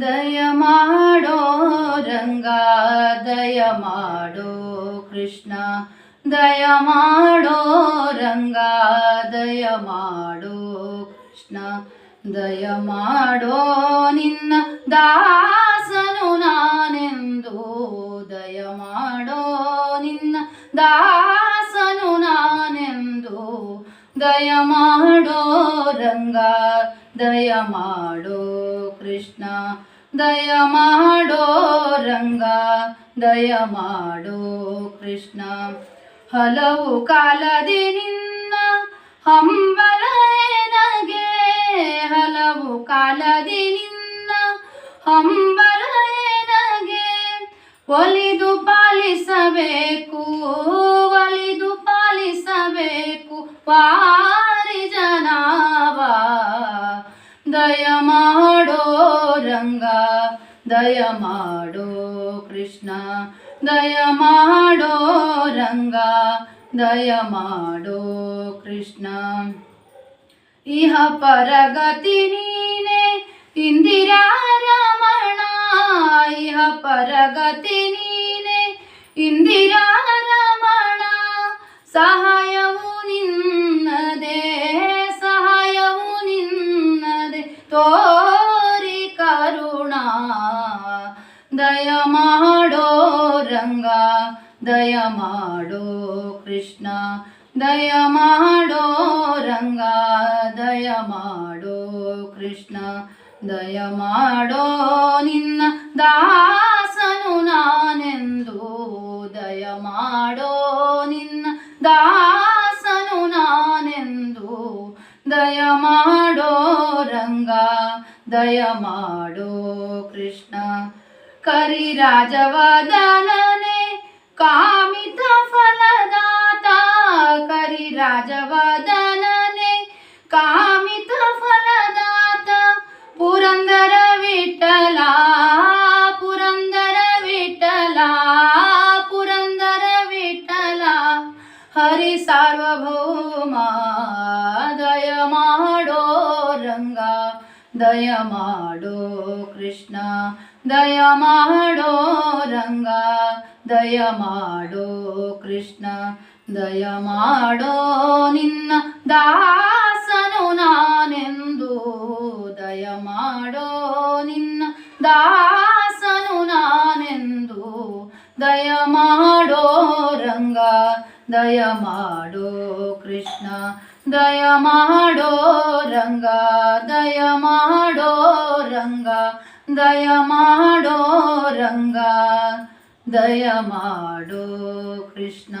ದಯ ಮಾಡೋ ರಂಗ ದಯ ಮಾಡೋ ಕೃಷ್ಣ. ದಯ ಮಾಡೋ ರಂಗ ದಯ ಮಾಡೋ ಕೃಷ್ಣ. ದಯ ಮಾಡೋ ನಿನ್ನ ದಾಸನು ನಾನೆಂದು. ದಯ ಮಾಡೋ ನಿನ್ನ ದಾಸನು ನಾನೆಂದು. ದಯ ಮಾಡೋ ರಂಗ ದಯ ಮಾಡೋ ಕೃಷ್ಣ, ದಯ ಮಾಡೋ ರಂಗ, ದಯ ಮಾಡೋ ಕೃಷ್ಣ. ಹಲವು ಕಾಲದಿ ನಿನ್ನ ಹಂಬಲ ನನಗೆ ಹಲವು ಕಾಲದಿ ನಿನ್ನ ಹಂಬಲ ನನಗೆ ಒಲಿದು ಪಾಲಿಸಬೇಕು ಒಲಿದು ಪಾಲಿಸಬೇಕು ಪಾರಿ ಮಾಡೋ ರಂಗ, ದಯ ಮಾಡೋ ಕೃಷ್ಣ, ದಯ ಮಾಡೋ ರಂಗ, ದಯ ಮಾಡೋ ಕೃಷ್ಣ. ಇಹ ಪರಗತಿ ನೀನೆ, ಇಂದಿರಾ ರಮಣ, ಇಹ ಪರಗತಿ ನೀನೆ, ಇಂದಿರಾ ರಮಣ, ಸಹಾಯವು ನಿನ್ನದೆ ರಂಗ ದಯ ಮಾಡೋ ಕೃಷ್ಣ, ದಯ ಮಾಡೋ ರಂಗ, ದಯ ಮಾಡೋ ಕೃಷ್ಣ, ದಯ ಮಾಡೋ ನಿನ್ನ ದಾಸನು ನಾನೆಂದು, ದಯ ಮಾಡೋ ನಿನ್ನ ದಾಸನು ನಾನೆಂದು, ದಯ ಮಾಡೋ ರಂಗ, ದಯ ಮಾಡೋ ಕೃಷ್ಣ. ಕರಿರಾಜವದನನೆ ಕಾಮಿತ ಫಲದಾತ ಕರಿರಾಜವದನನೆ ಕಾಮಿತ ಫಲದಾತ ಪುರಂದರ ವಿಠಲ ಪುರಂದರ ವಿಠಲ ಪುರಂದರ ವಿಠಲ ಹರಿ ಸಾರ್ವಭೌಮ ದಯ ಮಾಡೋ ರಂಗ ದಯ ಮಾಡೋ ಕೃಷ್ಣ ದಯ ಮಾಡೋ ರಂಗ ದಯ ಮಾಡೋ ಕೃಷ್ಣ, ದಯ ಮಾಡೋ ನಿನ್ನ ದಾಸನು ನಾನೆಂದು. ದಯ ಮಾಡೋ ನಿನ್ನ ದಾಸನು ನಾನೆಂದು. ದಯ ಮಾಡೋ ರಂಗ, ದಯ ಮಾಡೋ ಕೃಷ್ಣ, ದಯ ಮಾಡೋ ರಂಗ, ದಯ ಮಾಡೋ ರಂಗ, ದಯ ಮಾಡೋ ರಂಗ. ದಯ ಮಾಡೋ ಕೃಷ್ಣ